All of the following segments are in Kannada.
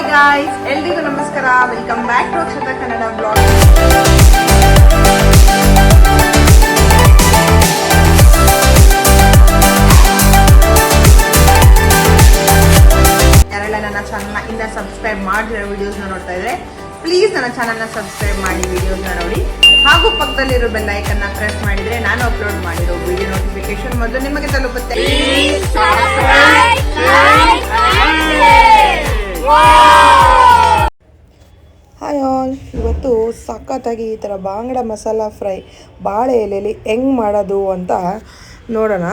ಹಾಯ್ ಗಾಯ್ಸ್ ಎಲ್ರಿಗೂ ನಮಸ್ಕಾರ. Welcome back to Akshata Kannada blog ಯಾರೆಲ್ಲ ನನ್ನ ಚಾನಲ್ನ ಇನ್ನ ಸಬ್ಸ್ಕ್ರೈಬ್ ಮಾಡಿರೋ ವಿಡಿಯೋಸ್ನ ನೋಡ್ತಾ ಇದ್ರೆ ಪ್ಲೀಸ್ ನನ್ನ ಚಾನಲ್ನ ಸಬ್ಸ್ಕ್ರೈಬ್ ಮಾಡಿ ವಿಡಿಯೋಸ್ನ ನೋಡಿ. ಹಾಗೂ ಪಕ್ಕದಲ್ಲಿರೋ ಬೆಲ್ ಐಕನ್ನ ಪ್ರೆಸ್ ಮಾಡಿದ್ರೆ ನಾನು ಅಪ್ಲೋಡ್ ಮಾಡಿರೋ ವಿಡಿಯೋ ನೋಟಿಫಿಕೇಶನ್ ಮೊದಲು ನಿಮಗೆ ತಲುಪುತ್ತೆ ಹಾಯ್ ಆಲ್ ಇವತ್ತು ಸಖತ್ತಾಗಿ ಈ ಥರ ಬಾಂಗಡ ಮಸಾಲ ಫ್ರೈ ಬಾಳೆ ಎಲೆಯಲ್ಲಿ ಹೆಂಗೆ ಮಾಡೋದು ಅಂತ ನೋಡೋಣ.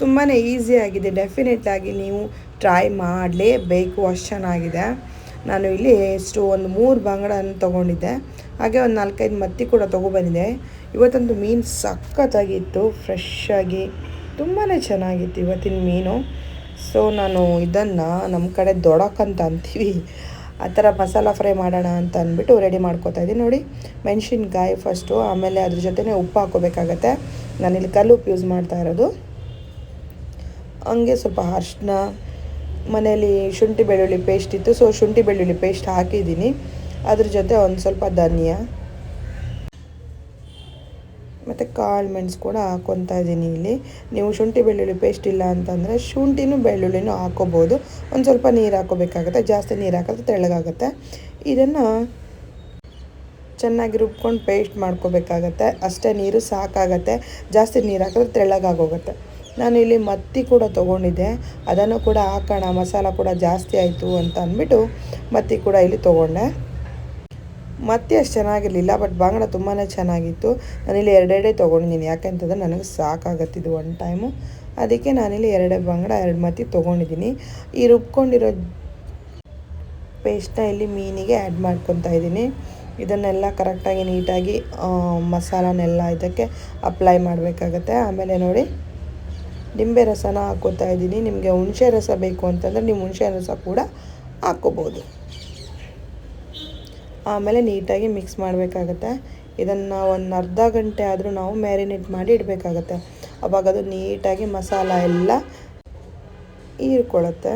ತುಂಬಾ ಈಸಿಯಾಗಿದೆ ಡೆಫಿನೆಟ್ ಆಗಿ ನೀವು ಟ್ರೈ ಮಾಡಲೇಬೇಕು. ಅಷ್ಟು ಚೆನ್ನಾಗಿದೆ. ನಾನು ಇಲ್ಲಿ ಎಷ್ಟು ಒಂದು ಮೂರು ಬಾಂಗಡನ ತೊಗೊಂಡಿದ್ದೆ. ಹಾಗೆ ಒಂದು ನಾಲ್ಕೈದು ಮತ್ತಿ ಕೂಡ ತೊಗೊಬಂದಿದೆ ಇವತ್ತಂತೂ ಮೀನು ಸಖತ್ತಾಗಿತ್ತು. ಫ್ರೆಶ್ ಆಗಿ ತುಂಬಾ ಚೆನ್ನಾಗಿತ್ತು ಇವತ್ತಿನ ಮೀನು. ಸೊ ನಾನು ಇದನ್ನು ನಮ್ಮ ಕಡೆ ದೊಡಕಂತ ಅಂತ ಅಂತೀವಿ. ಆ ಥರ ಮಸಾಲ ಫ್ರೈ ಮಾಡೋಣ ಅಂತ ಅಂದ್ಬಿಟ್ಟು ರೆಡಿ ಮಾಡ್ಕೋತಾ ಇದ್ದೀನಿ. ನೋಡಿ, ಮೆಣಸಿನ್ಕಾಯಿ ಫಸ್ಟು ಆಮೇಲೆ ಅದ್ರ ಜೊತೆನೇ ಉಪ್ಪು ಹಾಕೋಬೇಕಾಗತ್ತೆ ನಾನಿಲ್ಲಿ ಕಲ್ಲು ಉಪ್ಪು ಯೂಸ್ ಮಾಡ್ತಾ ಇರೋದು. ಹಂಗೆ ಸ್ವಲ್ಪ ಅರ್ಶಿನ ಮನೇಲಿ ಶುಂಠಿ ಬೆಳ್ಳುಳ್ಳಿ ಪೇಸ್ಟ್ ಇತ್ತು. ಸೊ ಶುಂಠಿ ಬೆಳ್ಳುಳ್ಳಿ ಪೇಸ್ಟ್ ಹಾಕಿದ್ದೀನಿ. ಅದ್ರ ಜೊತೆ ಒಂದು ಸ್ವಲ್ಪ ಧನಿಯಾ. ಮತ್ತು ಕಾಳು ಮೆಣಸು ಕೂಡ ಹಾಕ್ಕೊತಾ ಇದ್ದೀನಿ ಇಲ್ಲಿ. ನೀವು ಶುಂಠಿ ಬೆಳ್ಳುಳ್ಳಿ ಪೇಸ್ಟ್ ಇಲ್ಲ ಅಂತಂದರೆ ಶುಂಠಿನೂ ಬೆಳ್ಳುಳ್ಳಿನೂ ಹಾಕೋಬೋದು. ಒಂದು ಸ್ವಲ್ಪ ನೀರು ಹಾಕೋಬೇಕಾಗುತ್ತೆ, ಜಾಸ್ತಿ ನೀರು ಹಾಕಿದ್ರೆ ತೆಳ್ಳಗಾಗುತ್ತೆ. ಇದನ್ನು ಚೆನ್ನಾಗಿ ರುಬ್ಕೊಂಡು ಪೇಸ್ಟ್ ಮಾಡ್ಕೋಬೇಕಾಗತ್ತೆ. ಅಷ್ಟೇ ನೀರು ಸಾಕಾಗತ್ತೆ. ಜಾಸ್ತಿ ನೀರು ಹಾಕಿದ್ರೆ ತೆಳ್ಳಗಾಗೋಗುತ್ತೆ. ನಾನು ಇಲ್ಲಿ ಮತ್ತಿ ಕೂಡ ತೊಗೊಂಡಿದ್ದೆ. ಅದನ್ನು ಕೂಡ ಹಾಕೋಣ, ಮಸಾಲ ಕೂಡ ಜಾಸ್ತಿ ಆಯಿತು ಅಂತ ಅಂದ್ಬಿಟ್ಟು ಮತ್ತಿ ಕೂಡ ಇಲ್ಲಿ ತೊಗೊಂಡೆ. ಮತ್ತೆ ಅಷ್ಟು ಚೆನ್ನಾಗಿರಲಿಲ್ಲ ಬಟ್ ಬಾಂಗಡ ತುಂಬಾ ಚೆನ್ನಾಗಿತ್ತು. ನಾನಿಲ್ಲಿ ಎರಡೆರಡೇ ತೊಗೊಂಡಿದ್ದೀನಿ. ಯಾಕೆಂತಂದ್ರೆ ನನಗೆ ಸಾಕಾಗತ್ತಿದ್ದು ಒನ್ ಟೈಮು ಅದಕ್ಕೆ ನಾನಿಲ್ಲಿ ಎರಡೇ ಬಾಂಗಡ ಎರಡು ಮತ್ತಿ ತೊಗೊಂಡಿದ್ದೀನಿ. ಈ ರುಬ್ಕೊಂಡಿರೋ ಪೇಸ್ಟ್ನ ಇಲ್ಲಿ ಮೀನಿಗೆ ಆ್ಯಡ್ ಮಾಡ್ಕೊತಾ ಇದ್ದೀನಿ. ಇದನ್ನೆಲ್ಲ ಕರೆಕ್ಟಾಗಿ ನೀಟಾಗಿ ಮಸಾಲನೆಲ್ಲ ಇದಕ್ಕೆ ಅಪ್ಲೈ ಮಾಡಬೇಕಾಗತ್ತೆ. ಆಮೇಲೆ ನೋಡಿ, ನಿಂಬೆ ರಸನ ಹಾಕೋತಾ ಇದ್ದೀನಿ. ನಿಮಗೆ ಹುಣಸೆ ರಸ ಬೇಕು ಅಂತಂದರೆ ನೀವು ಹುಣಸೆ ರಸ ಕೂಡ ಹಾಕ್ಕೋಬೋದು. ಆಮೇಲೆ ನೀಟಾಗಿ ಮಿಕ್ಸ್ ಮಾಡಬೇಕಾಗತ್ತೆ. ಇದನ್ನು ಒಂದು ಅರ್ಧ ಗಂಟೆ ಆದರೂ ನಾವು ಮ್ಯಾರಿನೇಟ್ ಮಾಡಿ ಇಡಬೇಕಾಗತ್ತೆ. ಅವಾಗ ಅದು ನೀಟಾಗಿ ಮಸಾಲ ಎಲ್ಲ ಹೀರ್ಕೊಳ್ಳುತ್ತೆ.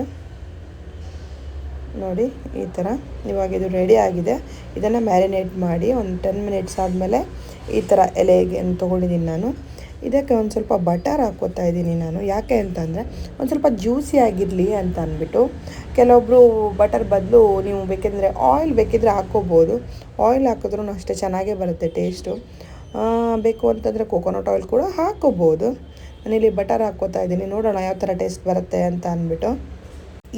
ನೋಡಿ, ಈ ಥರ ಇವಾಗ ಇದು ರೆಡಿ ಆಗಿದೆ. ಇದನ್ನು ಮ್ಯಾರಿನೇಟ್ ಮಾಡಿ ಒಂದು ಟೆನ್ ಮಿನಿಟ್ಸ್ ಆದಮೇಲೆ ಈ ಥರ ಎಲೆಗೆ ತೊಗೊಂಡಿದ್ದೀನಿ ನಾನು. ಇದಕ್ಕೆ ಒಂದು ಸ್ವಲ್ಪ ಬಟರ್ ಹಾಕ್ಕೋತಾ ಇದ್ದೀನಿ ನಾನು. ಯಾಕೆ ಅಂತಂದರೆ ಒಂದು ಸ್ವಲ್ಪ ಜ್ಯೂಸಿ ಆಗಿರಲಿ ಅಂತ ಅಂದ್ಬಿಟ್ಟು ಕೆಲವೊಬ್ಬರು ಬಟರ್ ಬದಲು ನೀವು ಬೇಕೆಂದರೆ ಆಯಿಲ್ ಬೇಕಿದ್ರೆ ಹಾಕ್ಕೋಬೋದು. ಆಯಿಲ್ ಹಾಕಿದ್ರೂ ಅಷ್ಟೇ ಚೆನ್ನಾಗೇ ಬರುತ್ತೆ ಟೇಸ್ಟು. ಬೇಕು ಅಂತಂದರೆ ಕೋಕೋನಟ್ ಆಯಿಲ್ ಕೂಡ ಹಾಕ್ಕೋಬೋದು. ನಾನಿಲ್ಲಿ ಬಟರ್ ಹಾಕ್ಕೋತಾ ಇದ್ದೀನಿ. ನೋಡೋಣ ಯಾವ ಥರ ಟೇಸ್ಟ್ ಬರುತ್ತೆ ಅಂತ ಅಂದ್ಬಿಟ್ಟು.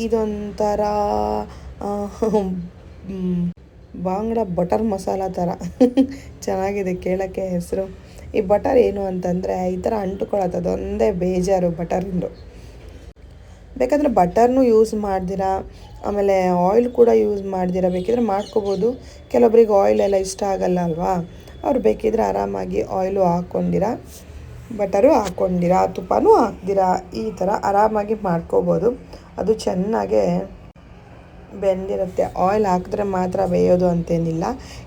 ಇದೊಂಥರ ಬಾಂಗ್ಡ ಬಟರ್ ಮಸಾಲ ಥರ. ಚೆನ್ನಾಗಿದೆ ಕೇಳೋಕ್ಕೆ ಹೆಸರು. ಈ ಬಟರ್ ಏನು ಅಂತಂದರೆ ಈ ಥರ ಅಂಟುಕೊಳ್ಳುತ್ತೆ ಒಂದೇ ಬೇಜಾರು ಬಟರಿಂದು. ಬೇಕಾದರೆ ಬಟರ್ನು ಯೂಸ್ ಮಾಡ್ದಿರಾ, ಆಮೇಲೆ ಆಯಿಲ್ ಕೂಡ ಯೂಸ್ ಮಾಡ್ದಿರಾ, ಬೇಕಿದ್ರೆ ಮಾಡ್ಕೋಬೋದು. ಕೆಲವೊಬ್ರಿಗೆ ಆಯಿಲ್ ಎಲ್ಲ ಇಷ್ಟ ಆಗಲ್ಲ ಅಲ್ವಾ? ಅವ್ರು ಬೇಕಿದ್ರೆ ಆರಾಮಾಗಿ ಆಯಿಲು ಹಾಕ್ಕೊಂಡಿರ, ಬಟರು ಹಾಕ್ಕೊಂಡಿರ, ತುಪ್ಪನೂ ಹಾಕ್ದಿರಾ, ಈ ಥರ ಆರಾಮಾಗಿ ಮಾಡ್ಕೋಬೋದು. ಅದು ಚೆನ್ನಾಗೆ ಬೆಂದಿರುತ್ತೆ. ಆಯಿಲ್ ಹಾಕಿದ್ರೆ ಮಾತ್ರ ಬೇಯೋದು ಅಂತೇನಿಲ್ಲ.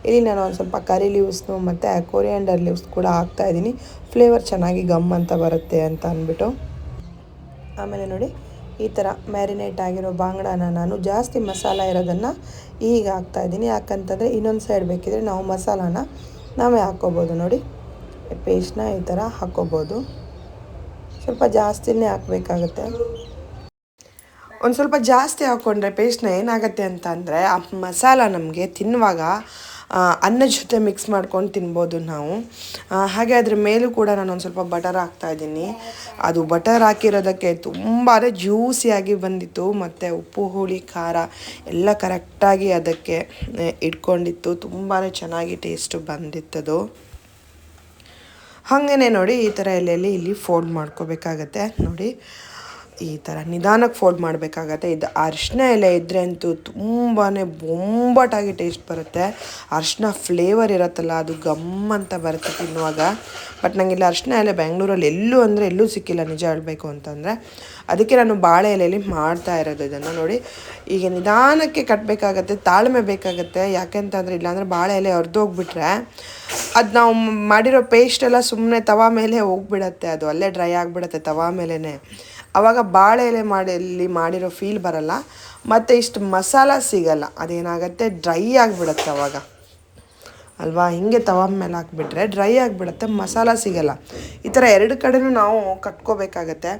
ಇಲ್ಲಿ ನಾನು ಒಂದು ಸ್ವಲ್ಪ ಕರಿ ಲೀವ್ಸ್ನು ಮತ್ತು ಕೊರಿಯಾಂಡರ್ ಲೀವ್ಸ್ ಕೂಡ ಹಾಕ್ತಾ ಇದ್ದೀನಿ. ಫ್ಲೇವರ್ ಚೆನ್ನಾಗಿ ಗಮ್ ಅಂತ ಬರುತ್ತೆ ಅಂತ ಅಂದ್ಬಿಟ್ಟು. ಆಮೇಲೆ ನೋಡಿ, ಈ ಥರ ಮ್ಯಾರಿನೇಟ್ ಆಗಿರೋ ಬಾಂಗ್ಡಾನ ನಾನು ಜಾಸ್ತಿ ಮಸಾಲ ಇರೋದನ್ನು ಈಗ ಹಾಕ್ತಾ ಇದ್ದೀನಿ. ಯಾಕಂತಂದರೆ ಇನ್ನೊಂದು ಸೈಡ್ ಬೇಕಿದ್ರೆ ನಾವು ಮಸಾಲಾನ ನಾವೇ ಹಾಕ್ಕೋಬೋದು ನೋಡಿ. ಪೇಸ್ಟ್ನ ಈ ಥರ ಹಾಕ್ಕೋಬೋದು. ಸ್ವಲ್ಪ ಜಾಸ್ತಿನೇ ಹಾಕಬೇಕಾಗತ್ತೆ. ಒಂದು ಸ್ವಲ್ಪ ಜಾಸ್ತಿ ಹಾಕ್ಕೊಂಡ್ರೆ ಪೇಸ್ಟ್ನ ಏನಾಗುತ್ತೆ ಅಂತ ಅಂದರೆ, ಆ ಮಸಾಲ ನಮಗೆ ತಿನ್ನುವಾಗ ಅನ್ನ ಜೊತೆ ಮಿಕ್ಸ್ ಮಾಡ್ಕೊಂಡು ತಿನ್ಬೋದು ನಾವು. ಹಾಗೆ ಅದ್ರ ಮೇಲೂ ಕೂಡ ನಾನು ಒಂದು ಸ್ವಲ್ಪ ಬಟರ್ ಹಾಕ್ತಾ ಇದ್ದೀನಿ. ಅದು ಬಟರ್ ಹಾಕಿರೋದಕ್ಕೆ ತುಂಬಾ ಜ್ಯೂಸಿಯಾಗಿ ಬಂದಿತ್ತು. ಮತ್ತು ಉಪ್ಪು, ಹುಳಿ, ಖಾರ ಎಲ್ಲ ಕರೆಕ್ಟಾಗಿ ಅದಕ್ಕೆ ಇಟ್ಕೊಂಡಿತ್ತು. ತುಂಬಾ ಚೆನ್ನಾಗಿ ಟೇಸ್ಟು ಬಂದಿತ್ತದು. ಹಾಗೇ ನೋಡಿ ಈ ಥರ ಎಲ್ಲೆಲ್ಲಿ ಇಲ್ಲಿ ಫೋಲ್ಡ್ ಮಾಡ್ಕೋಬೇಕಾಗತ್ತೆ. ನೋಡಿ ಈ ಥರ ನಿಧಾನಕ್ಕೆ ಫೋಲ್ಡ್ ಮಾಡಬೇಕಾಗತ್ತೆ. ಇದು ಅರಿಶಿನ ಎಲೆ ಇದ್ದರೆ ಅಂತೂ ತುಂಬಾ ಬೊಂಬಾಟಾಗಿ ಟೇಸ್ಟ್ ಬರುತ್ತೆ. ಅರಿಶಿನ ಫ್ಲೇವರ್ ಇರುತ್ತಲ್ಲ, ಅದು ಗಮ್ ಅಂತ ಬರುತ್ತೆ ತಿನ್ನುವಾಗ. ಬಟ್ ನನಗೆ ಇಲ್ಲಿ ಅರಿಶಿನ ಎಲೆ ಬೆಂಗಳೂರಲ್ಲಿ ಎಲ್ಲೂ ಅಂದರೆ ಎಲ್ಲೂ ಸಿಕ್ಕಿಲ್ಲ ನಿಜ ಹೇಳಬೇಕು ಅಂತಂದರೆ. ಅದಕ್ಕೆ ನಾನು ಬಾಳೆ ಎಲೆಯಲ್ಲಿ ಮಾಡ್ತಾ ಇರೋದು ಇದನ್ನು ನೋಡಿ. ಈಗ ನಿಧಾನಕ್ಕೆ ಕಟ್ಟಬೇಕಾಗತ್ತೆ ತಾಳ್ಮೆ ಬೇಕಾಗತ್ತೆ. ಯಾಕೆಂತಂದರೆ ಇಲ್ಲಾಂದರೆ ಬಾಳೆ ಎಲೆ ಹೊರದೋಗ್ಬಿಟ್ರೆ ಅದು ನಾವು ಮಾಡಿರೋ ಪೇಸ್ಟ್ ಎಲ್ಲ ಸುಮ್ಮನೆ ತವಾ ಮೇಲೆ ಹೋಗ್ಬಿಡತ್ತೆ. ಅದು ಅಲ್ಲೇ ಡ್ರೈ ಆಗಿಬಿಡತ್ತೆ ತವಾ ಮೇಲೇ ಆವಾಗ ಬಾಳೆ ಎಲೆ ಮಾಡಿ ಮಾಡಿರೋ ಫೀಲ್ ಬರಲ್ಲ. ಮತ್ತು ಇಷ್ಟು ಮಸಾಲ ಸಿಗಲ್ಲ. ಅದೇನಾಗುತ್ತೆ? ಡ್ರೈ ಆಗಿಬಿಡುತ್ತೆ ಅವಾಗ. ಅಲ್ವಾ? ಹಿಂಗೆ ತವ ಮೇಲೆ ಹಾಕ್ಬಿಟ್ರೆ ಡ್ರೈ ಆಗಿಬಿಡುತ್ತೆ, ಮಸಾಲ ಸಿಗಲ್ಲ. ಈ ಥರ ಎರಡು ಕಡೆನೂ ನಾವು ಕಟ್ಕೋಬೇಕಾಗತ್ತೆ.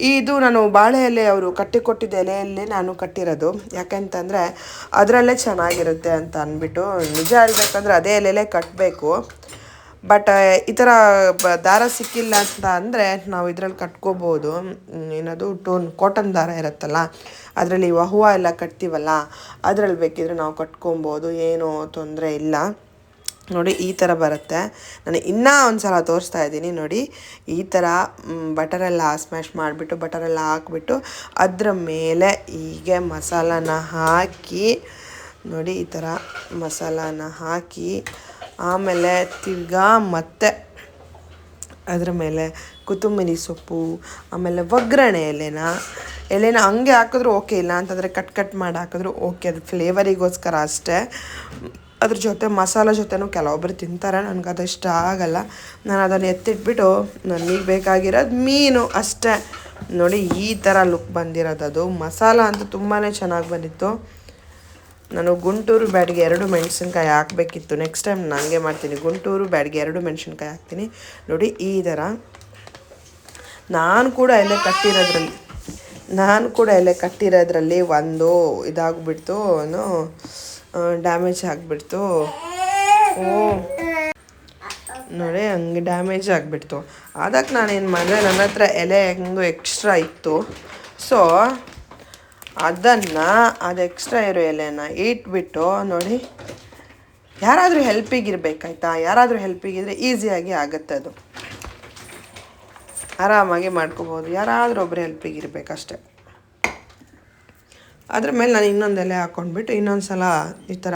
ಇದು ನಾನು ಬಾಳೆ ಎಲೆ ಅವರು ಕಟ್ಟಿಕೊಟ್ಟಿದ್ದ ಎಲೆಯಲ್ಲೇ ನಾನು ಕಟ್ಟಿರೋದು. ಯಾಕೆಂತಂದರೆ ಅದರಲ್ಲೇ ಚೆನ್ನಾಗಿರುತ್ತೆ ಅಂತ ಅಂದ್ಬಿಟ್ಟು, ನಿಜ ಹೇಳ್ಬೇಕಂದ್ರೆ ಅದೇ ಎಲೆಯಲ್ಲೇ ಕಟ್ಟಬೇಕು ಬಟ್ ಈ ಥರ ದಾರ ಸಿಕ್ಕಿಲ್ಲ ಅಂತ ಅಂದರೆ ನಾವು ಇದರಲ್ಲಿ ಕಟ್ಕೋಬೋದು. ಏನದು, ಟೋನ್ ಕಾಟನ್ ದಾರ ಇರುತ್ತಲ್ಲ, ಅದರಲ್ಲಿ ಹೂವು ಎಲ್ಲ ಕಟ್ತೀವಲ್ಲ, ಅದರಲ್ಲಿ ಬೇಕಿದ್ರೆ ನಾವು ಕಟ್ಕೊಬೋದು, ಏನೂ ತೊಂದರೆ ಇಲ್ಲ. ನೋಡಿ, ಈ ಥರ ಬರುತ್ತೆ. ನಾನು ಇನ್ನೂ ಒಂದು ಸಲ ತೋರಿಸ್ತಾ ಇದ್ದೀನಿ, ನೋಡಿ, ಈ ಥರ ಬಟರೆಲ್ಲ ಸ್ಮ್ಯಾಶ್ ಮಾಡಿಬಿಟ್ಟು ಬಟರೆಲ್ಲ ಹಾಕ್ಬಿಟ್ಟು, ಅದರ ಮೇಲೆ ಹೀಗೆ ಮಸಾಲಾನ ಹಾಕಿ, ನೋಡಿ, ಈ ಥರ ಮಸಾಲಾನ ಹಾಕಿ ಆಮೇಲೆ ತಿರ್ಗಾ ಮತ್ತೆ ಅದರ ಮೇಲೆ ಕೊತ್ತಂಬರಿ ಸೊಪ್ಪು, ಆಮೇಲೆ ಒಗ್ಗರಣೆ ಎಲೆನ. ಎಲೆನ ಹಂಗೆ ಹಾಕಿದ್ರು ಓಕೆ ಇಲ್ಲ ಅಂತಂದರೆ ಕಟ್ ಕಟ್ ಮಾಡಿ ಹಾಕಿದ್ರು ಓಕೆ ಅದು ಫ್ಲೇವರಿಗೋಸ್ಕರ ಅಷ್ಟೇ. ಅದ್ರ ಜೊತೆ ಮಸಾಲ ಜೊತೆನೂ ಕೆಲವೊಬ್ಬರು ತಿಂತಾರೆ, ನನಗೆ ಅದು ಇಷ್ಟ ಆಗಲ್ಲ. ನಾನು ಅದನ್ನು ಎತ್ತಿಟ್ಬಿಟ್ಟು ನನಗೆ ಬೇಕಾಗಿರೋದು ಮೀನು ಅಷ್ಟೇ. ನೋಡಿ, ಈ ಥರ ಲುಕ್ ಬಂದಿರೋದು ಅದು. ಮಸಾಲ ಅಂತೂ ತುಂಬಾ ಚೆನ್ನಾಗಿ ಬಂದಿತ್ತು. ನಾನು ಗುಂಟೂರು ಬ್ಯಾಡ್ಗೆ ಎರಡು ಮೆಣಸಿನ್ಕಾಯಿ ಹಾಕಬೇಕಿತ್ತು. ನೆಕ್ಸ್ಟ್ ಟೈಮ್ ನನಗೆ ಮಾಡ್ತೀನಿ. ಗುಂಟೂರು ಬ್ಯಾಡ್ಗೆ ಎರಡು ಮೆಣಸಿನ್ಕಾಯಿ ಹಾಕ್ತೀನಿ. ನೋಡಿ, ಈ ಥರ. ನಾನು ಕೂಡ ಎಲೆ ಕಟ್ಟಿರೋದ್ರಲ್ಲಿ, ನಾನು ಕೂಡ ಎಲೆ ಕಟ್ಟಿರೋದ್ರಲ್ಲಿ ಒಂದು ಇದಾಗ್ಬಿಡ್ತು ಡ್ಯಾಮೇಜ್ ಆಗಿಬಿಡ್ತು. ಓ. ನೋಡಿ, ಹಂಗೆ ಡ್ಯಾಮೇಜ್ ಆಗಿಬಿಡ್ತು. ಅದಕ್ಕೆ ನಾನೇನು ಮಾಡಿದೆ, ನನ್ನ ಹತ್ರ ಎಲೆ ಹೆಂಗೋ ಎಕ್ಸ್ಟ್ರಾ ಇತ್ತು. ಸೊ ಅದನ್ನು, ಅದು ಎಕ್ಸ್ಟ್ರಾ ಇರೋ ಎಲೆನ ಇಟ್ಬಿಟ್ಟು ನೋಡಿ, ಯಾರಾದರೂ ಹೆಲ್ಪಿಗಿರ್ಬೇಕಾಯ್ತಾ ಯಾರಾದರೂ ಹೆಲ್ಪಿಗಿದ್ರೆ ಈಸಿಯಾಗಿ ಆಗುತ್ತೆ ಅದು. ಆರಾಮಾಗಿ ಮಾಡ್ಕೋಬೋದು. ಯಾರಾದರೂ ಒಬ್ಬರು ಹೆಲ್ಪಿಗಿರ್ಬೇಕಷ್ಟೆ ಅದ್ರ ಮೇಲೆ ನಾನು ಇನ್ನೊಂದು ಎಲೆ ಹಾಕ್ಕೊಂಡ್ಬಿಟ್ಟು ಇನ್ನೊಂದು ಸಲ ಈ ಥರ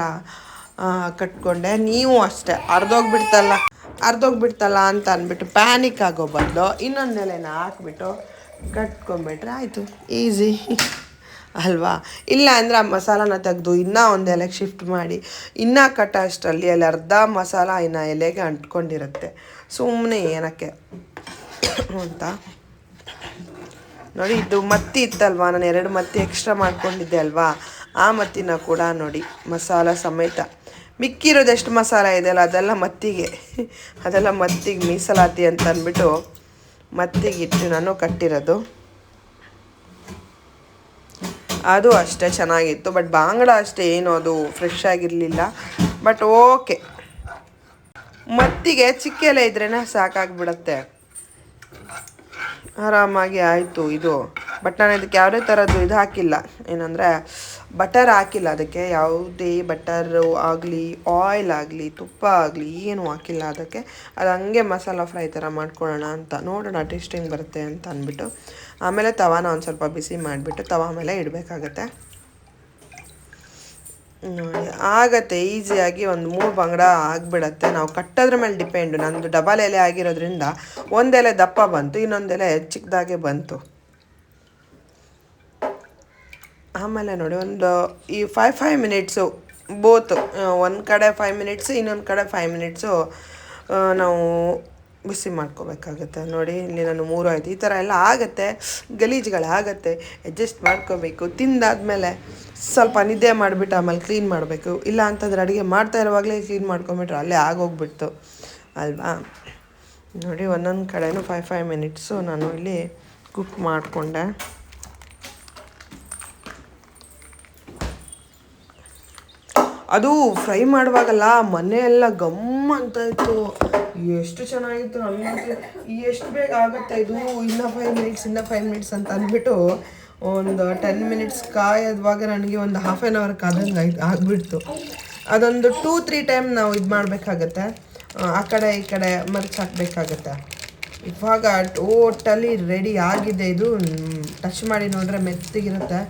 ಕಟ್ಕೊಂಡೆ. ನೀವು ಅಷ್ಟೇ. ಅರ್ಧೋಗ್ಬಿಡ್ತಲ್ಲ ಅರ್ಧೋಗ್ಬಿಡ್ತಲ್ಲ ಅಂತ ಅಂದ್ಬಿಟ್ಟು ಪ್ಯಾನಿಕ್ ಆಗೋ ಬದಲು ಇನ್ನೊಂದು ಎಲೆನ ಹಾಕ್ಬಿಟ್ಟು ಕಟ್ಕೊಂಡ್ಬಿಟ್ರೆ ಆಯಿತು. ಈಸಿ ಅಲ್ವಾ? ಇಲ್ಲ ಅಂದರೆ ಆ ಮಸಾಲಾನ ತೆಗೆದು ಇನ್ನೂ ಒಂದು ಎಲೆಗೆ ಶಿಫ್ಟ್ ಮಾಡಿ, ಇನ್ನೂ ಕಟ್ಟ ಅಷ್ಟರಲ್ಲಿ ಅಲ್ಲಿ ಅರ್ಧ ಮಸಾಲ ಇನ್ನು ಎಲೆಗೆ ಅಂಟ್ಕೊಂಡಿರುತ್ತೆ. ಸುಮ್ಮನೆ ಏನಕ್ಕೆ? ಅಂತ. ನೋಡಿ, ಇದು ಮತ್ತಿ ಇತ್ತಲ್ವಾ? ನಾನು ಎರಡು ಮತ್ತಿ ಎಕ್ಸ್ಟ್ರಾ ಮಾಡ್ಕೊಂಡಿದ್ದೆ ಅಲ್ವಾ? ಆ ಮತ್ತಿನ ಕೂಡ ನೋಡಿ, ಮಸಾಲ ಸಮೇತ. ಮಿಕ್ಕಿರೋದೆಷ್ಟು ಮಸಾಲ ಇದೆಯಲ್ಲ, ಅದೆಲ್ಲ ಮತ್ತಿಗೆ. ಅದೆಲ್ಲ ಮತ್ತಿಗೆ ಮೀಸಲಾತಿ ಅಂತ ಅಂದ್ಬಿಟ್ಟು ಮತ್ತಿಗೆ ಇಟ್ಟು ನಾನು ಕಟ್ಟಿರೋದು. ಅದು ಅಷ್ಟೇ ಚೆನ್ನಾಗಿತ್ತು ಬಟ್ ಬಾಂಗ್ಡ ಅಷ್ಟೇ ಏನು ಅದು ಫ್ರೆಶ್ ಆಗಿರಲಿಲ್ಲ. ಬಟ್ ಓಕೆ ಮತ್ತಿಗೆ ಚಿಕ್ಕ ಇದ್ರೇ ಸಾಕಾಗ್ಬಿಡತ್ತೆ. ಆರಾಮಾಗಿ ಆಯಿತು ಇದು. ಬಟ್ ನಾನು ಇದಕ್ಕೆ ಯಾವುದೇ ಥರದ್ದು ಇದು ಹಾಕಿಲ್ಲ. ಏನಂದರೆ ಬಟರ್ ಹಾಕಿಲ್ಲ ಅದಕ್ಕೆ. ಯಾವುದೇ ಬಟರು ಆಗಲಿ ಆಯಿಲ್ ಆಗಲಿ, ತುಪ್ಪ ಆಗಲಿ ಏನು ಹಾಕಿಲ್ಲ ಅದಕ್ಕೆ. ಅದು ಹಂಗೆ ಮಸಾಲ ಫ್ರೈ ಥರ ಮಾಡ್ಕೊಳ್ಳೋಣ ಅಂತ. ನೋಡೋಣ ಟೇಸ್ಟಿಂಗ್ ಬರುತ್ತೆ ಅಂತ ಅಂದ್ಬಿಟ್ಟು. ಆಮೇಲೆ ತವಾನ ಒಂದು ಸ್ವಲ್ಪ ಬಿಸಿ ಮಾಡಿಬಿಟ್ಟು ತವಾ ಮೇಲೆ ಇಡಬೇಕಾಗತ್ತೆ. ನೋಡಿ, ಆಗತ್ತೆ ಈಸಿಯಾಗಿ ಒಂದು ಮೂರು ಬಂಗಡ ಆಗಿಬಿಡತ್ತೆ. ನಾವು ಕಟ್ಟೋದ್ರ ಮೇಲೆ ಡಿಪೆಂಡು ನಂದು ಡಬಲ್ ಎಲೆ ಆಗಿರೋದ್ರಿಂದ ಒಂದೆಲೆ ದಪ್ಪ ಬಂತು ಇನ್ನೊಂದೆಲೆ ಚಿಕ್ಕದಾಗೆ ಬಂತು. ಆಮೇಲೆ ನೋಡಿ, ಒಂದು ಈ ಫೈವ್ ಫೈವ್ ಮಿನಿಟ್ಸು ಬೋತು ಒಂದು ಕಡೆ ಫೈವ್ ಮಿನಿಟ್ಸು ಇನ್ನೊಂದು ಕಡೆ ಫೈವ್ ಮಿನಿಟ್ಸು ನಾವು ಬಿಸಿ ಮಾಡ್ಕೋಬೇಕಾಗತ್ತೆ. ನೋಡಿ, ಇಲ್ಲಿ ನಾನು ಮೂರು ಆಯಿತು. ಈ ಥರ ಎಲ್ಲ ಆಗುತ್ತೆ, ಗಲೀಜುಗಳಾಗತ್ತೆ ಅಡ್ಜಸ್ಟ್ ಮಾಡ್ಕೋಬೇಕು. ತಿಂದಾದಮೇಲೆ ಸ್ವಲ್ಪ ನಿದ್ದೆ ಮಾಡಿಬಿಟ್ಟು ಆಮೇಲೆ ಕ್ಲೀನ್ ಮಾಡಬೇಕು. ಇಲ್ಲ ಅಂತಂದ್ರೆ ಅಡುಗೆ ಮಾಡ್ತಾ ಇರುವಾಗಲೇ ಕ್ಲೀನ್ ಮಾಡ್ಕೊಂಬಿಟ್ರೆ ಅಲ್ಲೇ ಆಗೋಗ್ಬಿಡ್ತು. ಅಲ್ವಾ? ನೋಡಿ, ಒಂದೊಂದು ಕಡೆನೂ ಫೈವ್ ಫೈವ್ ಮಿನಿಟ್ಸು ನಾನು ಇಲ್ಲಿ ಕುಕ್ ಮಾಡಿಕೊಂಡೆ. ಅದು ಫ್ರೈ ಮಾಡುವಾಗಲ್ಲ, ಮನೆ ಎಲ್ಲ ಗಮ್ ಅಂತ ಇತ್ತು ಎಷ್ಟು ಚೆನ್ನಾಗಿತ್ತು ನನಗಂತೂ ಎಷ್ಟು ಬೇಗ ಆಗುತ್ತೆ ಇದು? ಇನ್ನೂ ಫೈವ್ ಮಿನಿಟ್ಸ್ ಇನ್ನೂ ಫೈವ್ ಮಿನಿಟ್ಸ್ ಅಂತ ಅಂದ್ಬಿಟ್ಟು ಒಂದು ಟೆನ್ ಮಿನಿಟ್ಸ್ ಕಾಯೋದ್ವಾಗ ನನಗೆ ಒಂದು ಹಾಫ್ ಆನ್ ಅವರ್ ಕಾದಂಗೆ ಆಯ್ತು, ಆಗಿಬಿಡ್ತು. ಅದೊಂದು ಟೂ ತ್ರೀ ಟೈಮ್ ನಾವು ಇದು ಮಾಡಬೇಕಾಗತ್ತೆ. ಆ ಕಡೆ, ಈ ಕಡೆ ಮರ್ಚ್ ಹಾಕಬೇಕಾಗತ್ತೆ. ಇವಾಗ ಟೋಟಲಿ ರೆಡಿ ಆಗಿದೆ ಇದು. ಟಚ್ ಮಾಡಿ ನೋಡಿದ್ರೆ ಮೆತ್ತಗಿರುತ್ತೆ.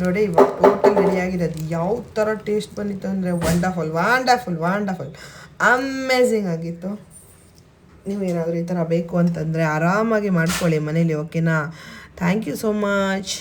ನೋಡಿ, ಇವಾಗ ಟೋಟಲ್ ಆಗಿದೆ. ಅದು ಯಾವ ಥರ ಟೇಸ್ಟ್ ಬಂದಿತ್ತು ಅಂದರೆ ವಂಡರ್ಫುಲ್ ವಂಡರ್ಫುಲ್ ವಂಡರ್ಫುಲ್ ಅಮೇಝಿಂಗ್ ಆಗಿತ್ತು. ನೀವೇನಾದರೂ ಈ ಥರ ಬೇಕು ಅಂತಂದರೆ ಆರಾಮಾಗಿ ಮಾಡ್ಕೊಳ್ಳಿ ಮನೇಲಿ ಓಕೆನಾ ಥ್ಯಾಂಕ್ ಯು ಸೋ ಮಚ್